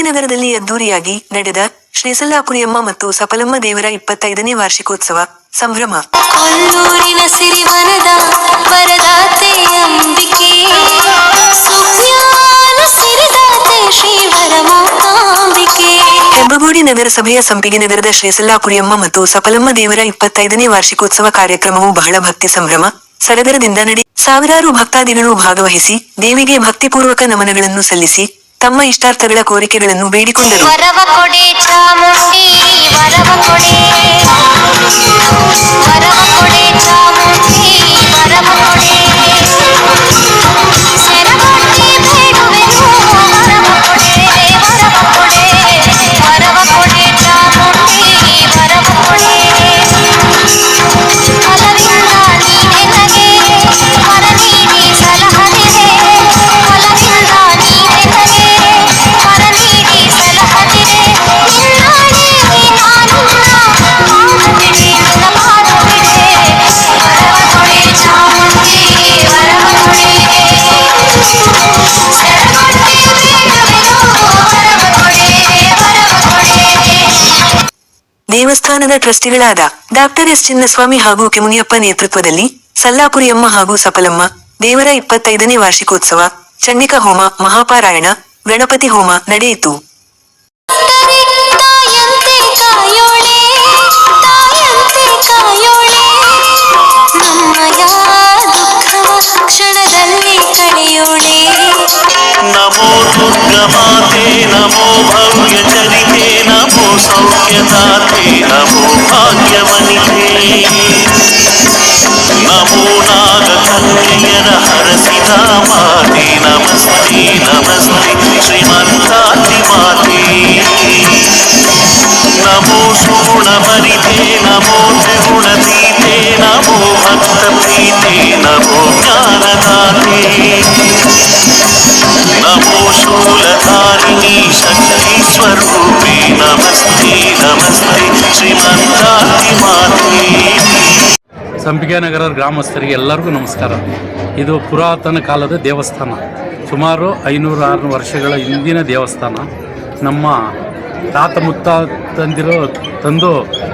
ನಗರದಲ್ಲಿ ಅದ್ದೂರಿಯಾಗಿ ನಡೆದ ಶ್ರೀಸಲ್ಲಾಪುರಿಯಮ್ಮ ಮತ್ತು ಸಫಲಮ್ಮ ದೇವರ ಇಪ್ಪತ್ತೈದನೇ ವಾರ್ಷಿಕೋತ್ಸವ ಸಂಭ್ರಮ. ಕೊಲ್ಲೂರಿನ ಸಿರಿವನದ ವರದಾತೆ ಅಂಬಿಕೆ. ಹೆಬ್ಬಗೋಡಿ ನಗರಸಭೆಯ ಸಂಪಿಗೆ ನಗರದ ಶ್ರೀಸಲ್ಲಾಪುರಿಯಮ್ಮ ಮತ್ತು ಸಫಲಮ್ಮ ದೇವರ ಇಪ್ಪತ್ತೈದನೇ ವಾರ್ಷಿಕೋತ್ಸವ ಕಾರ್ಯಕ್ರಮವು ಬಹಳ ಭಕ್ತಿ ಸಂಭ್ರಮ ಸಡಗರದಿಂದ ನಡೆ ಸಾವಿರಾರು ಭಕ್ತಾದಿಗಳು ಭಾಗವಹಿಸಿ ದೇವಿಗೆ ಭಕ್ತಿಪೂರ್ವಕ ನಮನಗಳನ್ನು ಸಲ್ಲಿಸಿ ತಮ್ಮ ಇಷ್ಟಾರ್ಥಗಳ ಕೋರಿಕೆಗಳನ್ನು ಬೇಡಿಕೊಂಡರು. ವರವ ಕೊಡೆ ಚಾಮುಂಡಿ ವರವ ಕೊಡೆ ವರವ ಕೊಡೆ ಚಾಮುಂಡಿ ದೇವಸ್ಥಾನದ ಟ್ರಸ್ಟಿಗಳಾದ ಡಾಕ್ಟರ್ ಎಸ್ ಚಿನ್ನಸ್ವಾಮಿ ಹಾಗೂ ಕೆಮುನಿಯಪ್ಪ ನೇತೃತ್ವದಲ್ಲಿ ಸಲ್ಲಾಪುರಿಯಮ್ಮ ಹಾಗೂ ಸಫಲಮ್ಮ ದೇವರ ಇಪ್ಪತ್ತೈದನೇ ವಾರ್ಷಿಕೋತ್ಸವ, ಚಂಡಿಕ ಹೋಮ, ಮಹಾಪಾರಾಯಣ, ಗಣಪತಿ ಹೋಮ ನಡೆಯಿತು. సౌఖ్యదాత్రి నమో భాగ్యమణి నమో నాగ కన్యన హరసి నామాది నమస్తే. ಸಂಪಿಗೆ ನಗರ ಗ್ರಾಮಸ್ಥರಿಗೆ ಎಲ್ಲರಿಗೂ ನಮಸ್ಕಾರ. ಇದು ಪುರಾತನ ಕಾಲದ ದೇವಸ್ಥಾನ. ಸುಮಾರು ಐನೂರು ಆರುನೂರು ವರ್ಷಗಳ ಹಿಂದಿನ ದೇವಸ್ಥಾನ. ನಮ್ಮ ತಾತ ಮುತ್ತಾತಂದಿರು ತಂದು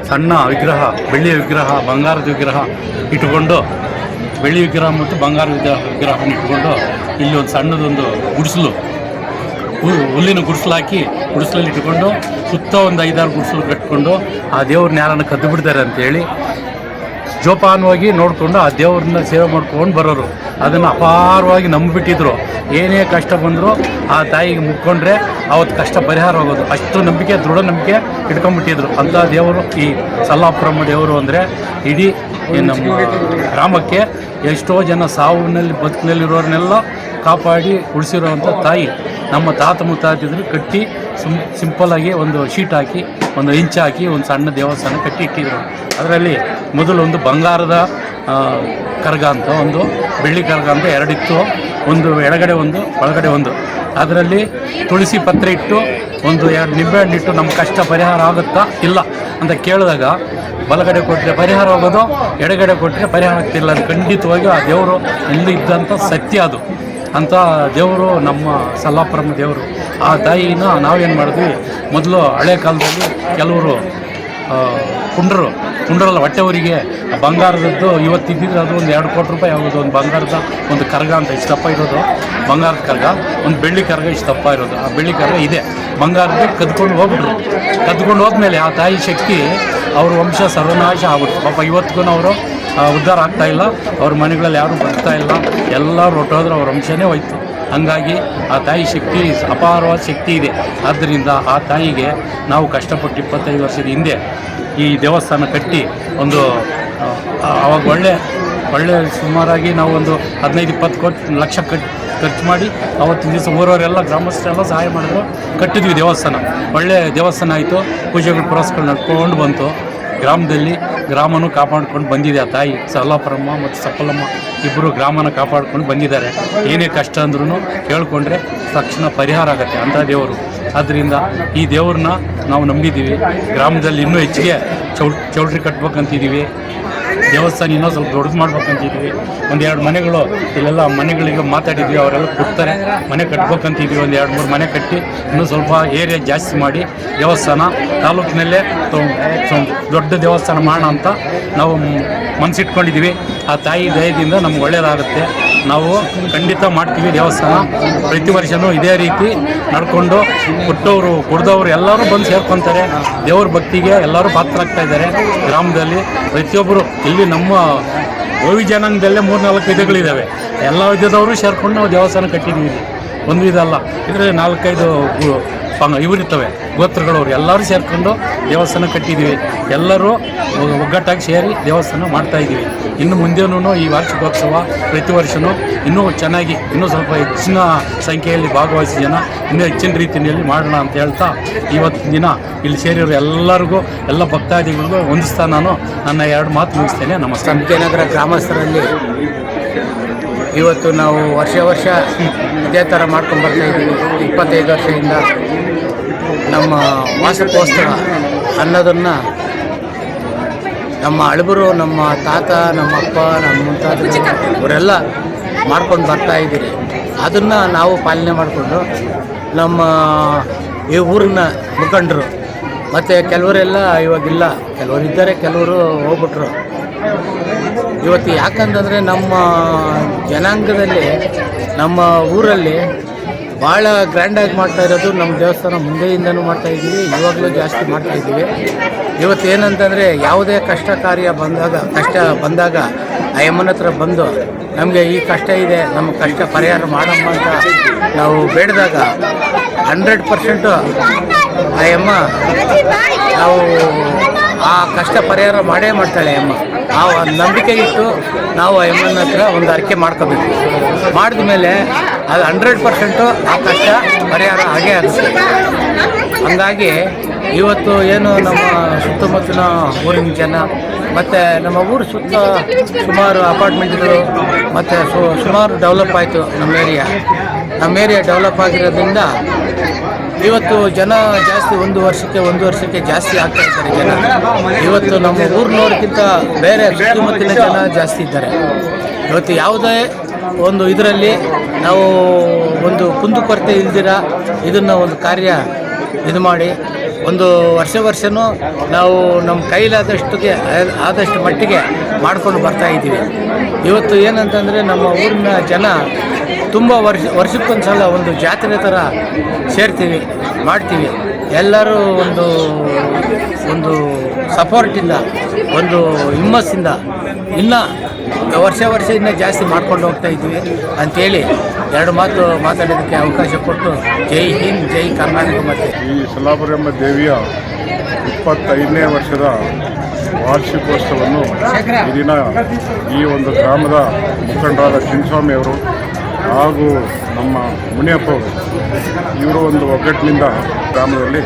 ಸಣ್ಣ ವಿಗ್ರಹ, ಬೆಳ್ಳಿಯ ವಿಗ್ರಹ, ಬಂಗಾರದ ವಿಗ್ರಹ ಇಟ್ಟುಕೊಂಡು, ಬೆಳ್ಳಿ ವಿಗ್ರಹ ಮತ್ತು ಬಂಗಾರ ವಿಗ್ರಹ ವಿಗ್ರಹವನ್ನು ಇಟ್ಟುಕೊಂಡು ಇಲ್ಲಿ ಒಂದು ಸಣ್ಣದೊಂದು ಗುಡಿಸಲು ಹುಲ್ಲಿನ ಗುಡಿಸಲು ಹಾಕಿ ಗುಡಿಸಲಲ್ಲಿ ಇಟ್ಟುಕೊಂಡು ಸುತ್ತ ಒಂದು ಐದಾರು ಗುಡಿಸಲು ಕಟ್ಕೊಂಡು ಆ ದೇವ್ರನ್ನ ಯಾರನ್ನು ಕದ್ದು ಬಿಡ್ತಾರೆ ಅಂತೇಳಿ ಜೋಪಾನವಾಗಿ ನೋಡಿಕೊಂಡು ಆ ದೇವ್ರನ್ನ ಸೇವೆ ಮಾಡ್ಕೊಂಡು ಬರೋರು. ಅದನ್ನು ಅಪಾರವಾಗಿ ನಂಬಿಬಿಟ್ಟಿದ್ರು. ಏನೇ ಕಷ್ಟ ಬಂದರೂ ಆ ತಾಯಿಗೆ ಮುಕ್ಕೊಂಡ್ರೆ ಅವತ್ತು ಕಷ್ಟ ಪರಿಹಾರ ಆಗೋದು. ಅಷ್ಟು ನಂಬಿಕೆ, ದೃಢ ನಂಬಿಕೆ ಇಟ್ಕೊಂಡ್ಬಿಟ್ಟಿದ್ರು. ಅಂಥ ದೇವರು ಈ ಸಲ್ಲಾಪುರಮ್ಮ ದೇವರು ಅಂದರೆ ಇಡೀ ನಮ್ಮ ಗ್ರಾಮಕ್ಕೆ ಎಷ್ಟೋ ಜನ ಸಾವಿನಲ್ಲಿ ಬದುಕಿನಲ್ಲಿರೋರನ್ನೆಲ್ಲ ಕಾಪಾಡಿ ಉಳಿಸಿರೋವಂಥ ತಾಯಿ. ನಮ್ಮ ತಾತ ಮುತ್ತಾತಿದ್ರು ಕಟ್ಟಿ ಸಿಂ ಸಿಂಪಲ್ಲಾಗಿ ಒಂದು ಶೀಟ್ ಹಾಕಿ, ಒಂದು ಇಂಚ್ ಹಾಕಿ ಒಂದು ಸಣ್ಣ ದೇವಸ್ಥಾನ ಕಟ್ಟಿ ಇಟ್ಟಿದ್ರು. ಅದರಲ್ಲಿ ಮೊದಲು ಒಂದು ಬಂಗಾರದ ಕರ್ಗ ಅಂತ, ಒಂದು ಬೆಳ್ಳಿ ಕರಗ ಅಂತ ಎರಡಿತ್ತು ಒಂದು ಎಡಗಡೆ ಒಂದು, ಒಳಗಡೆ ಒಂದು. ಅದರಲ್ಲಿ ತುಳಸಿ ಪತ್ರೆ ಇಟ್ಟು, ಒಂದು ಎರಡು ನಿಂಬೆಹಣ್ಣು ಇಟ್ಟು ನಮ್ಮ ಕಷ್ಟ ಪರಿಹಾರ ಆಗುತ್ತಾ? ಇಲ್ಲ. ಅಂತ ಕೇಳಿದಾಗ ಬಲಗಡೆ ಕೊಟ್ಟರೆ ಪರಿಹಾರ ಆಗೋದು, ಎಡಗಡೆ ಕೊಟ್ಟರೆ ಪರಿಹಾರ ಆಗ್ತಿಲ್ಲ. ಅದು ಖಂಡಿತವಾಗಿ ಆ ದೇವರು ಇಲ್ಲಿ ಇದ್ದಂಥ ಸತ್ಯ ಅದು. ಅಂತ ದೇವರು, ನಮ್ಮ ಸಲ್ಲಾಪುರಮ್ಮ ದೇವರು. ಆ ತಾಯಿನ ನಾವೇನು ಮಾಡಿದ್ವಿ? ಮೊದಲು ಹಳೆ ಕಾಲದಲ್ಲಿ ಕೆಲವರು ಕುಂಡ್ರು, ಕುಂಡ್ರಲ್ಲ ಹೊಟ್ಟೆವರಿಗೆ ಬಂಗಾರದದ್ದು ಇವತ್ತಿದ್ದಿದ್ರೆ ಅದು ಒಂದು ಎರಡು ಕೋಟಿ ರೂಪಾಯಿ ಆಗೋದು, ಒಂದು ಬಂಗಾರದ ಒಂದು ಕರಗ ಅಂತ ಇಷ್ಟು ದಪ್ಪ ಇರೋದು. ಬಂಗಾರದ ಕರ್ಗ, ಒಂದು ಬೆಳ್ಳಿ ಕರ್ಗ ಇಷ್ಟು ದಪ್ಪ ಇರೋದು. ಆ ಬೆಳ್ಳಿ ಕರ್ಗ ಇದೆ. ಬಂಗಾರದ ಕದ್ಕೊಂಡು ಹೋಗ್ಬಿಟ್ರು. ಕದ್ಕೊಂಡು ಹೋದ್ಮೇಲೆ ಆ ತಾಯಿ ಶಕ್ತಿ, ಅವ್ರ ವಂಶ ಸರ್ವನಾಶ ಆಗ್ಬಿಟ್ರು. ಪಾಪ ಇವತ್ತಿಗೂ ಅವರು ಉದ್ಧಾರ ಆಗ್ತಾ ಇಲ್ಲ. ಅವ್ರ ಮನೆಗಳಲ್ಲಿ ಯಾರೂ ಬರ್ತಾ ಇಲ್ಲ. ಎಲ್ಲರೂ ಹೊಟ್ಟೋದ್ರೆ ಅವ್ರ ಅಂಶನೇ ಹೋಯ್ತು. ಹಂಗಾಗಿ ಆ ತಾಯಿ ಶಕ್ತಿ, ಅಪಾರವಾದ ಶಕ್ತಿ ಇದೆ. ಆದ್ದರಿಂದ ಆ ತಾಯಿಗೆ ನಾವು ಕಷ್ಟಪಟ್ಟು ಇಪ್ಪತ್ತೈದು ವರ್ಷದ ಹಿಂದೆ ಈ ದೇವಸ್ಥಾನ ಕಟ್ಟಿ ಒಂದು ಅವಾಗ ಒಳ್ಳೆ ಒಳ್ಳೆ ಸುಮಾರಾಗಿ ನಾವು ಒಂದು ಹದಿನೈದು, ಇಪ್ಪತ್ತು ಕೋಟಿ, ಲಕ್ಷ ಕಟ್, ಖರ್ಚು ಮಾಡಿ ಅವತ್ತಿನ ದಿವಸ ಊರವರೆಲ್ಲ, ಗ್ರಾಮಸ್ಥರೆಲ್ಲ ಸಹಾಯ ಮಾಡಿದ್ರು. ಕಟ್ಟಿದ್ವಿ ದೇವಸ್ಥಾನ. ಒಳ್ಳೆ ದೇವಸ್ಥಾನ ಆಯಿತು. ಪೂಜೆಗಳು ಪುರಸ್ಕಾರ ನಡ್ಕೊಂಡು ಬಂತು. ಗ್ರಾಮದಲ್ಲಿ ಗ್ರಾಮನೂ ಕಾಪಾಡ್ಕೊಂಡು ಬಂದಿದೆ ಆ ತಾಯಿ. ಸರಳಾಪುರಮ್ಮ ಮತ್ತು ಸಪ್ಪಲಮ್ಮ ಇಬ್ಬರು ಗ್ರಾಮನ ಕಾಪಾಡ್ಕೊಂಡು ಬಂದಿದ್ದಾರೆ. ಏನೇ ಕಷ್ಟ ಅಂದ್ರೂ ಕೇಳಿಕೊಂಡ್ರೆ ತಕ್ಷಣ ಪರಿಹಾರ ಆಗುತ್ತೆ ಅಂಥ ದೇವರು. ಆದ್ದರಿಂದ ಈ ದೇವ್ರನ್ನ ನಾವು ನಂಬಿದ್ದೀವಿ. ಗ್ರಾಮದಲ್ಲಿ ಇನ್ನೂ ಹೆಚ್ಚಿಗೆ ಚೌ ಚೌಟ್ರಿ ಕಟ್ಬೇಕಂತಿದ್ದೀವಿ. ದೇವಸ್ಥಾನ ಇನ್ನೂ ಸ್ವಲ್ಪ ದೊಡ್ಡದು ಮಾಡ್ಬೇಕಂತಿದ್ವಿ ಒಂದು ಎರಡು ಮನೆಗಳು, ಇಲ್ಲೆಲ್ಲ ಮನೆಗಳಿಗೆ ಮಾತಾಡಿದ್ವಿ, ಅವರೆಲ್ಲ ಕೊಡ್ತಾರೆ ಮನೆ ಕಟ್ಬೇಕಂತಿದ್ವಿ ಒಂದು ಎರಡು ಮೂರು ಮನೆ ಕಟ್ಟಿ ಇನ್ನೂ ಸ್ವಲ್ಪ ಏರಿಯಾ ಜಾಸ್ತಿ ಮಾಡಿ ದೇವಸ್ಥಾನ ತಾಲೂಕಿನಲ್ಲೇ ದೊಡ್ಡ ದೇವಸ್ಥಾನ ಮಾಡೋಣ ಅಂತ ನಾವು ಮನಸ್ಸಿಟ್ಕೊಂಡಿದ್ದೀವಿ ಆ ತಾಯಿ ದಯದಿಂದ ನಮ್ಗೆ ಒಳ್ಳೆಯದಾಗುತ್ತೆ ನಾವು ಖಂಡಿತ ಮಾಡ್ತೀವಿ ದೇವಸ್ಥಾನ. ಪ್ರತಿ ವರ್ಷವೂ ಇದೇ ರೀತಿ ನಡ್ಕೊಂಡು ಕೊಟ್ಟವರು ಕೊಡ್ದವರು ಎಲ್ಲರೂ ಬಂದು ಸೇರ್ಕೊತಾರೆ. ದೇವ್ರ ಭಕ್ತಿಗೆ ಎಲ್ಲರೂ ಪಾತ್ರರಾಗ್ತಾ ಇದ್ದಾರೆ ಗ್ರಾಮದಲ್ಲಿ. ಪ್ರತಿಯೊಬ್ಬರು ಇಲ್ಲಿ ನಮ್ಮ ಓವಿ ಜನಾಂಗದಲ್ಲೇ ಮೂರು ನಾಲ್ಕು ವಿಧಗಳಿದ್ದಾವೆ. ಎಲ್ಲ ವಿಧದವರು ಸೇರ್ಕೊಂಡು ನಾವು ದೇವಸ್ಥಾನ ಕಟ್ಟಿದ್ದೀವಿ. ಒಂದು ವಿಧ ಅಲ್ಲ. ಇದರಲ್ಲಿ ನಾಲ್ಕೈದು ಇವರಿರ್ತವೆ ಗೋತ್ರಗಳವ್ರು ಎಲ್ಲರೂ ಸೇರಿಕೊಂಡು ದೇವಸ್ಥಾನ ಕಟ್ಟಿದ್ದೀವಿ ಎಲ್ಲರೂ ಒಗ್ಗಟ್ಟಾಗಿ ಸೇರಿ ದೇವಸ್ಥಾನ ಮಾಡ್ತಾ ಇದ್ದೀವಿ ಇನ್ನು ಮುಂದೇನೂ ಈ ವಾರ್ಷಿಕೋತ್ಸವ ಪ್ರತಿ ವರ್ಷವೂ ಇನ್ನೂ ಚೆನ್ನಾಗಿ, ಇನ್ನೂ ಸ್ವಲ್ಪ ಹೆಚ್ಚಿನ ಸಂಖ್ಯೆಯಲ್ಲಿ ಭಾಗವಹಿಸಿ ಜನ ಇನ್ನೂ ಹೆಚ್ಚಿನ ರೀತಿಯಲ್ಲಿ ಮಾಡೋಣ ಅಂತ ಹೇಳ್ತಾ ಇವತ್ತಿನ ದಿನ ಇಲ್ಲಿ ಸೇರಿರೋ ಎಲ್ಲರಿಗೂ, ಎಲ್ಲ ಭಕ್ತಾದಿಗಳಿಗೂ ಹೊಂದಿಸ್ತಾ ನಾನು ನನ್ನ ಎರಡು ಮಾತು ಮುಗಿಸ್ತೇನೆ. ನಮಸ್ಕಾರ. ವಿಜಯನಗರ ಗ್ರಾಮಸ್ಥರಲ್ಲಿ ಇವತ್ತು ನಾವು ವರ್ಷ ವರ್ಷ ಇದೇ ಥರ ಮಾಡ್ಕೊಂಡು ಬರ್ತಾ ಇದ್ದೀವಿ. ಇಪ್ಪತ್ತೈದು ವರ್ಷದಿಂದ ನಮ್ಮ ವಾರ್ಷಿಕೋತ್ಸವ ಅನ್ನೋದನ್ನು ನಮ್ಮ ಅಳಬರು, ನಮ್ಮ ತಾತ, ನಮ್ಮ ಅಪ್ಪ, ನಮ್ಮ ಮುಂತಾದ ಇವರೆಲ್ಲ ಮಾಡ್ಕೊಂಡು ಬರ್ತಾ ಇದ್ದೀರಿ. ಅದನ್ನು ನಾವು ಪಾಲನೆ ಮಾಡಿಕೊಂಡು ನಮ್ಮ ಈ ಊರಿನ ಮುಖಂಡರು ಮತ್ತು ಕೆಲವರೆಲ್ಲ ಇವಾಗಿಲ್ಲ ಕೆಲವರು ಇದ್ದಾರೆ ಕೆಲವರು ಹೋಗ್ಬಿಟ್ರು. ಇವತ್ತು ಯಾಕಂತಂದರೆ ನಮ್ಮ ಜನಾಂಗದಲ್ಲಿ, ನಮ್ಮ ಊರಲ್ಲಿ ಭಾಳ ಗ್ರ್ಯಾಂಡಾಗಿ ಮಾಡ್ತಾ ಇರೋದು ನಮ್ಮ ದೇವಸ್ಥಾನ ಮುಂದೆಯಿಂದನೂ ಮಾಡ್ತಾ ಇದ್ದೀವಿ, ಇವಾಗಲೂ ಜಾಸ್ತಿ ಮಾಡ್ತಾ ಇದ್ದೀವಿ. ಇವತ್ತು ಏನಂತಂದರೆ ಯಾವುದೇ ಕಷ್ಟ ಕಾರ್ಯ ಬಂದಾಗ, ಕಷ್ಟ ಬಂದಾಗ ಆ ಯಮ್ಮನ ಹತ್ರ ಬಂದು, ನಮಗೆ ಈ ಕಷ್ಟ ಇದೆ ನಮ್ಮ ಕಷ್ಟ ಪರಿಹಾರ ಮಾಡಮ್ಮ ಅಂತ ನಾವು ಬೇಡಿದಾಗ ಹಂಡ್ರೆಡ್ ಪರ್ಸೆಂಟು ಆ ಯಮ್ಮ ನಾವು ಆ ಕಷ್ಟ ಪರಿಹಾರ ಮಾಡೇ ಮಾಡ್ತಾಳೆ ಅಮ್ಮ ಒಂದು ನಂಬಿಕೆ ಇಟ್ಟು ನಾವು ಅಮ್ಮನ ಹತ್ರ ಒಂದು ಅರಿಕೆ ಮಾಡ್ಕೋಬೇಕು. ಮಾಡಿದ ಮೇಲೆ ಅದು ಹಂಡ್ರೆಡ್ ಪರ್ಸೆಂಟು ಆ ಕಷ್ಟ ಪರಿಹಾರ ಹಾಗೆ ಆಗುತ್ತೆ. ಹಂಗಾಗಿ ಇವತ್ತು ಏನು ನಮ್ಮ ಸುತ್ತಮುತ್ತಲಿನ ಊರಿನ ಜನ, ಮತ್ತು ನಮ್ಮ ಊರು ಸುತ್ತ ಸುಮಾರು ಅಪಾರ್ಟ್ಮೆಂಟ್ಗಳು, ಮತ್ತು ಸುಮಾರು ಡೆವಲಪ್ ಆಯಿತು ನಮ್ಮ ಏರಿಯಾ. ನಮ್ಮ ಏರಿಯಾ ಡೆವಲಪ್ ಆಗಿರೋದ್ರಿಂದ ಇವತ್ತು ಜನ ಜಾಸ್ತಿ ಒಂದು ವರ್ಷಕ್ಕೆ ಒಂದು ವರ್ಷಕ್ಕೆ ಜಾಸ್ತಿ ಆಗ್ತಾ ಇದ್ದಾರೆ ಜನ. ಇವತ್ತು ನಮ್ಮ ಊರಿನವ್ರಿಗಿಂತ ಬೇರೆ ಸುತ್ತಮುತ್ತಲಿನ ಜನ ಜಾಸ್ತಿ ಇದ್ದಾರೆ. ಇವತ್ತು ಯಾವುದೇ ಒಂದು ಇದರಲ್ಲಿ ನಾವು ಒಂದು ಕುಂದುಕೊರತೆ ಇಲ್ದಿರ ಇದನ್ನು ಒಂದು ಕಾರ್ಯ ಇದು ಮಾಡಿ ಒಂದು ವರ್ಷ ವರ್ಷವೂ ನಾವು ನಮ್ಮ ಕೈಲಾದಷ್ಟಿಗೆ, ಆದಷ್ಟು ಮಟ್ಟಿಗೆ ಮಾಡ್ಕೊಂಡು ಬರ್ತಾ ಇದ್ದೀವಿ. ಇವತ್ತು ಏನಂತಂದರೆ ನಮ್ಮ ಊರಿನ ಜನ ತುಂಬ ವರ್ಷ, ವರ್ಷಕ್ಕೊಂದ್ಸಲ ಒಂದು ಜಾತ್ರೆ ಥರ ಸೇರ್ತೀವಿ, ಮಾಡ್ತೀವಿ. ಎಲ್ಲರೂ ಒಂದು ಒಂದು ಸಪೋರ್ಟಿಂದ ಒಂದು ಹಿಮ್ಮಸ್ಸಿಂದ ಇನ್ನೂ ವರ್ಷ ವರ್ಷ ಇನ್ನೂ ಜಾಸ್ತಿ ಮಾಡ್ಕೊಂಡು ಹೋಗ್ತಾ ಇದ್ವಿ ಅಂಥೇಳಿ ಎರಡು ಮಾತು ಮಾತಾಡೋದಕ್ಕೆ ಅವಕಾಶ ಕೊಟ್ಟು ಜೈ ಹಿಂದ್, ಜೈ ಕರ್ನಾಟಕ ಮತ್ತೆ. ಈ ಎಂಬ ದೇವಿಯ ಇಪ್ಪತ್ತೈದನೇ ವರ್ಷದ ವಾರ್ಷಿಕೋತ್ಸವವನ್ನು ಈ ದಿನ ಈ ಒಂದು ಗ್ರಾಮದ ಮುಖಂಡರಾದ ಚಿನ್ನಸ್ವಾಮಿ ಅವರು ಹಾಗೂ ನಮ್ಮ ಮುನಿಯಪ್ಪ ಅವರು, ಇವರು ಒಂದು ಒಗ್ಗಟ್ಟಿನಿಂದ ಗ್ರಾಮದಲ್ಲಿ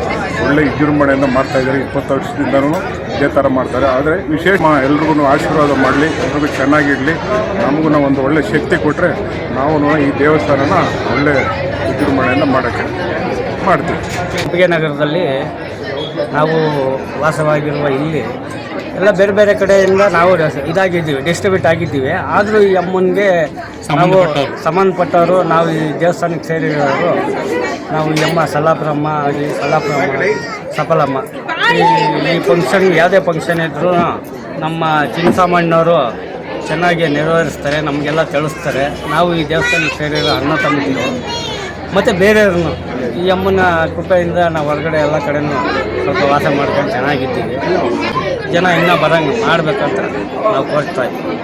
ಒಳ್ಳೆ ವಿಜೃಂಭಣೆಯಿಂದ ಮಾಡ್ತಾ ಇದ್ದಾರೆ, ಇಪ್ಪತ್ತು ವರ್ಷದಿಂದನೂ ಇದೇ ಥರ ಮಾಡ್ತಾರೆ. ಆದರೆ ವಿಶೇಷ ಎಲ್ರಿಗೂ ಆಶೀರ್ವಾದ ಮಾಡಲಿ, ಎಲ್ರಿಗೂ ಚೆನ್ನಾಗಿರಲಿ ನಮಗೂ ಒಂದು ಒಳ್ಳೆ ಶಕ್ತಿ ಕೊಟ್ಟರೆ ನಾವು ಈ ದೇವಸ್ಥಾನನ ಒಳ್ಳೆ ವಿಜೃಂಭಣೆಯಿಂದ ಮಾಡೋಕ್ಕೆ ಮಾಡ್ತೀವಿ. ನಗರದಲ್ಲಿ ನಾವು ವಾಸವಾಗಿರುವ ಇಲ್ಲಿ ಎಲ್ಲ ಬೇರೆ ಬೇರೆ ಕಡೆಯಿಂದ ನಾವು ಇದಾಗಿದ್ದೀವಿ ಡಿಸ್ಟ್ರಿಬ್ಯೂಟ್ ಆಗಿದ್ದೀವಿ. ಆದರೂ ಈ ಅಮ್ಮನಿಗೆ ನಾವು ಸಂಬಂಧಪಟ್ಟವ್ರು. ನಾವು ಈ ದೇವಸ್ಥಾನಕ್ಕೆ ಸೇರಿರೋರು ನಾವು ಈ ಅಮ್ಮ ಸಲಾಪುರಮ್ಮ ಸಲಾಪುರಮ್ಮ ಸಫಲಮ್ಮ. ಈ ಈ ಫಂಕ್ಷನ್ ಯಾವುದೇ ಫಂಕ್ಷನ್ ಇದ್ರೂ ನಮ್ಮ ಚಿನ್ನಸಾಮಣ್ಣವರು ಚೆನ್ನಾಗಿ ನೆರವೇರಿಸ್ತಾರೆ ನಮಗೆಲ್ಲ ತಿಳಿಸ್ತಾರೆ. ನಾವು ಈ ದೇವಸ್ಥಾನಕ್ಕೆ ಸೇರಿರೋ ಅಣ್ಣ ತಮ್ಮದಿರು ಮತ್ತು ಬೇರೆಯವ್ರನ್ನು ಈ ಅಮ್ಮನ ಕೃಪೆಯಿಂದ ನಾವು ಹೊರಗಡೆ ಎಲ್ಲ ಕಡೆನೂ ಸ್ವಲ್ಪ ವಾಸ ಮಾಡ್ಕೊಂಡು ಚೆನ್ನಾಗಿದ್ದೀವಿ. ಜನ ಇನ್ನೂ ಬರಂಗೆ ಮಾಡಬೇಕಂತ ನಾವು ಕೋರ್ತಾ ಇದ್ದೀವಿ.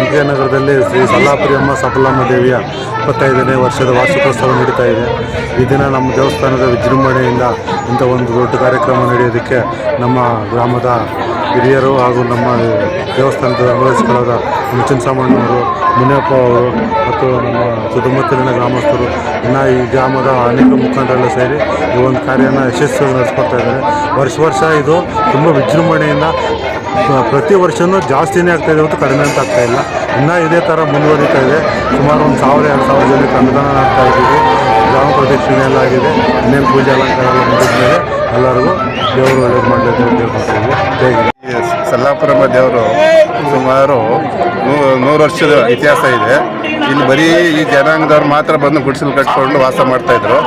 ಸಂಪಿಗೆ ನಗರದಲ್ಲಿ ಶ್ರೀ ಸಲ್ಲಾಪುರಿಯಮ್ಮ ಸಫಲಮ್ಮ ದೇವಿಯ ಇಪ್ಪತ್ತೈದನೇ ವರ್ಷದ ವಾರ್ಷಿಕೋತ್ಸವ ನಡೀತಾ ಇದೆ. ಈ ದಿನ ನಮ್ಮ ದೇವಸ್ಥಾನದ ವಿಜೃಂಭಣೆಯಿಂದ ಇಂಥ ಒಂದು ದೊಡ್ಡ ಕಾರ್ಯಕ್ರಮ ನಡೆಯೋದಕ್ಕೆ ನಮ್ಮ ಗ್ರಾಮದ ಹಿರಿಯರು ಹಾಗೂ ನಮ್ಮ ದೇವಸ್ಥಾನದ ಅನುಭವಿಸಿಗಳಾದ ಮುಚ್ಚಿನ ಸಾಮಣ್ಣವರು ಮುನಿಯಪ್ಪ ಅವರು ಮತ್ತು ನಮ್ಮ ಸುತ್ತಮುತ್ತಲಿನ ಗ್ರಾಮಸ್ಥರು, ಇನ್ನು ಈ ಗ್ರಾಮದ ಅನೇಕ ಮುಖಂಡರೆಲ್ಲ ಸೇರಿ ಈ ಒಂದು ಕಾರ್ಯನ ಯಶಸ್ವಿಯಾಗಿ ನಡೆಸ್ಕೊಡ್ತಾ ಇದ್ದಾರೆ. ವರ್ಷ ವರ್ಷ ಇದು ತುಂಬ ವಿಜೃಂಭಣೆಯಿಂದ ಪ್ರತಿ ವರ್ಷವೂ ಜಾಸ್ತಿನೇ ಆಗ್ತಾಯಿದೆ ಮತ್ತು ಕಡಿಮೆ ಅಂತ ಆಗ್ತಾ ಇಲ್ಲ. ಇನ್ನೂ ಇದೇ ಥರ ಮುಂದುವರಿತಾ ಇದೆ. ಸುಮಾರು ಒಂದು ಸಾವಿರ, ಎರಡು ಸಾವಿರ ಜನಕ್ಕೆ ಅನುದಾನ ಆಗ್ತಾ ಇದ್ದೀವಿ. ಗ್ರಾಮ ಪ್ರದಕ್ಷಿಣೆ ಎಲ್ಲ ಆಗಿದೆ. ಇನ್ನೇನು ಪೂಜೆ ಅಲಂಕಾರ ಎಲ್ಲ ಮುಗಿದ ಮೇಲೆ ಎಲ್ಲರಿಗೂ ದೇವರು ಒಳ್ಳೇದು ಮಾಡಬೇಕು ಅಂತ ಹೇಳ್ಕೊಳ್ತೀವಿ ಹೇಗೆ. ಸಲ್ಲಾಪುರಮ್ಮ ದೇವರು ಸುಮಾರು ನೂರು ವರ್ಷದ ಇತಿಹಾಸ ಇದೆ. ಇಲ್ಲಿ ಬರೀ ಈ ಜನಾಂಗದವ್ರು ಮಾತ್ರ ಬಂದು ಗುಡಿಸಲು ಕಟ್ಕೊಂಡು ವಾಸ ಮಾಡ್ತಾಯಿದ್ರು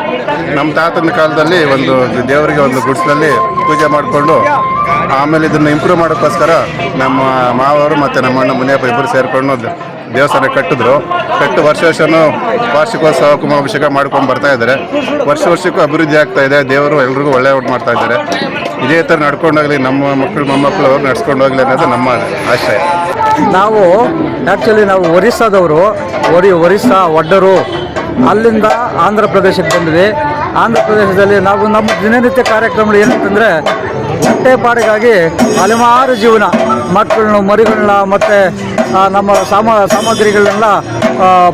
ನಮ್ಮ ತಾತನ ಕಾಲದಲ್ಲಿ ಒಂದು ದೇವರಿಗೆ ಒಂದು ಗುಡಿಸಲಲ್ಲಿ ಪೂಜೆ ಮಾಡಿಕೊಂಡು ಆಮೇಲೆ ಇದನ್ನು ಇಂಪ್ರೂವ್ ಮಾಡೋಕ್ಕೋಸ್ಕರ ನಮ್ಮ ಮಾವರು ಮತ್ತು ನಮ್ಮ ಅಣ್ಣ ಮುನಿಯಪ್ಪ ಇಬ್ಬರು ಸೇರಿಕೊಂಡು ದೇವಸ್ಥಾನ ಕಟ್ಟಿದ್ರು. ಕಟ್ಟು ವರ್ಷ ವರ್ಷವೂ ವಾರ್ಷಿಕೋತ್ಸವ ಕುಂಭಾಭಿಷೇಕ ಮಾಡ್ಕೊಂಡು ಬರ್ತಾ ಇದ್ದಾರೆ. ವರ್ಷ ವರ್ಷಕ್ಕೂ ಅಭಿವೃದ್ಧಿ ಆಗ್ತಾ ಇದೆ. ದೇವರು ಎಲ್ರಿಗೂ ಒಳ್ಳೆ ಒಟ್ಟು ಮಾಡ್ತಾ ಇದ್ದಾರೆ. ಇದೇ ಥರ ನಡ್ಕೊಂಡೋಗ್ಲಿ ನಮ್ಮ ಮಕ್ಕಳು ಮೊಮ್ಮಕ್ಕಳು ಅವ್ರು ನಡ್ಸ್ಕೊಂಡು ಹೋಗ್ಲಿ ಅನ್ನೋದು ನಮ್ಮ ಆಶಯ. ನಾವು ಆ್ಯಕ್ಚುಲಿ ನಾವು ಒರಿಸ್ಸಾದವರು ಒರಿ ಒರಿಸ್ಸಾ ಒಡ್ಡರು. ಅಲ್ಲಿಂದ ಆಂಧ್ರ ಪ್ರದೇಶಕ್ಕೆ ಬಂದ್ವಿ. ಆಂಧ್ರ ಪ್ರದೇಶದಲ್ಲಿ ನಾವು ನಮ್ಮ ದಿನನಿತ್ಯ ಕಾರ್ಯಕ್ರಮಗಳು ಏನಂತಂದರೆ ಹೊಟ್ಟೆಪಾಡಿಗಾಗಿ ಹಲವಾರು ಜೀವನ ಮಕ್ಕಳನ್ನು, ಮರಿಗಳನ್ನ ಮತ್ತು ನಮ್ಮ ಸಾಮ, ಸಾಮಗ್ರಿಗಳನ್ನೆಲ್ಲ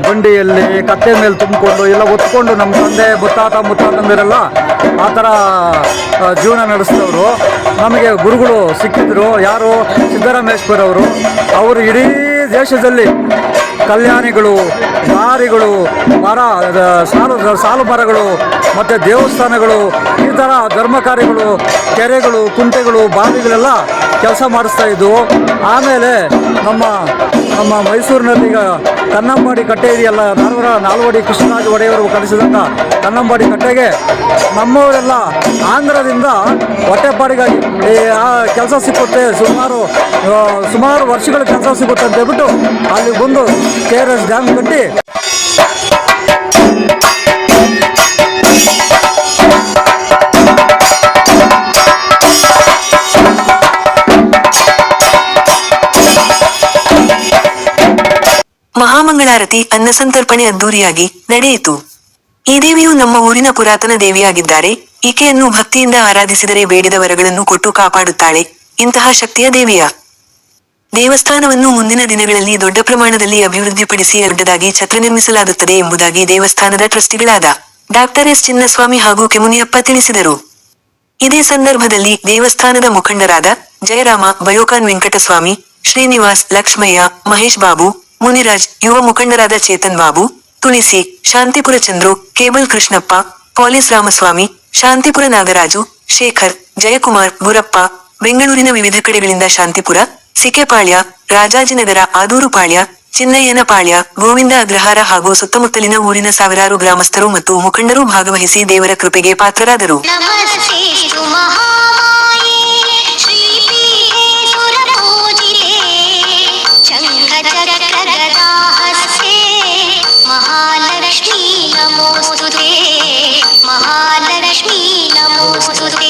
ಬಂಡಿಯಲ್ಲಿ, ಕತ್ತೆ ಮೇಲೆ ತುಂಬಿಕೊಂಡು, ಎಲ್ಲ ಹೊತ್ಕೊಂಡು ನಮ್ಮ ತಂದೆ, ಮುತ್ತಾತ, ಮುತ್ತಾತಂದಿರೆಲ್ಲ ಆ ಥರ ಜೀವನ ನಡೆಸಿದವರು. ನಮಗೆ ಗುರುಗಳು ಸಿಕ್ಕಿದ್ರು. ಯಾರು? ಸಿದ್ದರಾಮೇಶ್ವರ್ ಅವರು ಅವರು ಇಡೀ ದೇಶದಲ್ಲಿ ಕಲ್ಯಾಣಿಗಳು, ದಾರಿಗಳು, ಮರ ಸಾಲು ಸಾಲು ಮರಗಳು ಮತ್ತು ದೇವಸ್ಥಾನಗಳು ಈ ಥರ ಧರ್ಮ ಕಾರ್ಯಗಳು, ಕೆರೆಗಳು, ಕುಂಟೆಗಳು, ಬಾವಿಗಳೆಲ್ಲ ಕೆಲಸ ಮಾಡಿಸ್ತಾ ಇದ್ದವು ಆಮೇಲೆ ನಮ್ಮ ನಮ್ಮ ಮೈಸೂರಿನಲ್ಲಿ ಈಗ ಕನ್ನಂಬಾಡಿ ಕಟ್ಟೆ ಇದೆಯಲ್ಲ, ನಾಲ್ವರ ನಾಲ್ವಡಿ ಕೃಷ್ಣರಾಜ ಒಡೆಯವರು ಕಟ್ಟಿಸಿದಂಥ ಕನ್ನಂಬಾಡಿ ಕಟ್ಟೆಗೆ ನಮ್ಮವರೆಲ್ಲ ಆಂಧ್ರದಿಂದ ಹೊಟ್ಟೆಪಾಡಿಗಾಗಿ ಈ, ಆ ಕೆಲಸ ಸಿಕ್ಕುತ್ತೆ. ಸುಮಾರು ಸುಮಾರು ವರ್ಷಗಳ ಕೆಲಸ ಸಿಗುತ್ತೆ ಅಂತ ಹೇಳ್ಬಿಟ್ಟು ಅಲ್ಲಿ ಬಂದು ಕೆ ಆರ್ ಎಸ್ ಡ್ಯಾಮ್ ಕಟ್ಟಿ ಮಹಾಮಂಗಳಾರತಿ ಅನ್ನಸಂತರ್ಪಣೆ ಅದ್ದೂರಿಯಾಗಿ ನಡೆಯಿತು. ಈ ದೇವಿಯು ನಮ್ಮ ಊರಿನ ಪುರಾತನ ದೇವಿಯಾಗಿದ್ದಾರೆ. ಈಕೆಯನ್ನು ಭಕ್ತಿಯಿಂದ ಆರಾಧಿಸಿದರೆ ಬೇಡಿದ ವರಗಳನ್ನು ಕೊಟ್ಟು ಕಾಪಾಡುತ್ತಾಳೆ. ಇಂತಹ ಶಕ್ತಿಯ ದೇವಿಯ. ದೇವಸ್ಥಾನವನ್ನು ಮುಂದಿನ ದಿನಗಳಲ್ಲಿ ದೊಡ್ಡ ಪ್ರಮಾಣದಲ್ಲಿ ಅಭಿವೃದ್ಧಿಪಡಿಸಿ ದೊಡ್ಡದಾಗಿ ಛತ್ರ ನಿರ್ಮಿಸಲಾಗುತ್ತದೆ ಎಂಬುದಾಗಿ ದೇವಸ್ಥಾನದ ಟ್ರಸ್ಟಿಗಳಾದ ಡಾಕ್ಟರ್ ಎಸ್ ಚಿನ್ನಸ್ವಾಮಿ ಹಾಗೂ ಕೆಮುನಿಯಪ್ಪ ತಿಳಿಸಿದರು. ಇದೇ ಸಂದರ್ಭದಲ್ಲಿ ದೇವಸ್ಥಾನದ ಮುಖಂಡರಾದ ಜಯರಾಮ, ಬಯೋಕಾನ್ ವೆಂಕಟಸ್ವಾಮಿ, ಶ್ರೀನಿವಾಸ್, ಲಕ್ಷ್ಮಯ್ಯ, ಮಹೇಶ್ ಬಾಬು ಮುನಿರಾಜ್ ಯುವ ಮುಖಂಡರಾದ ಚೇತನ್ ಬಾಬು, ತುಳಸಿ, ಶಾಂತಿಪುರ ಚಂದ್ರು, ಕೇಬಲ್ ಕೃಷ್ಣಪ್ಪ, ಪೊಲೀಸ್ ರಾಮಸ್ವಾಮಿ, ಶಾಂತಿಪುರ ನಾಗರಾಜು, ಶೇಖರ್, ಜಯಕುಮಾರ್ ಗುರಪ್ಪ ಬೆಂಗಳೂರಿನ ವಿವಿಧ ಕಡೆಗಳಿಂದ ಶಾಂತಿಪುರ ಸಿಕೆಪಾಳ್ಯ ರಾಜಾಜಿನಗರ, ಆದೂರುಪಾಳ್ಯ, ಚಿನ್ನಯ್ಯನಪಾಳ್ಯ, ಗೋವಿಂದ ಅಗ್ರಹಾರ ಹಾಗೂ ಸುತ್ತಮುತ್ತಲಿನ ಊರಿನ ಸಾವಿರಾರು ಗ್ರಾಮಸ್ಥರು ಮತ್ತು ಮುಖಂಡರು ಭಾಗವಹಿಸಿ ದೇವರ ಕೃಪೆಗೆ ಪಾತ್ರರಾದರು. నమోస్తుతే మహాలక్ష్మి నమోస్తుతే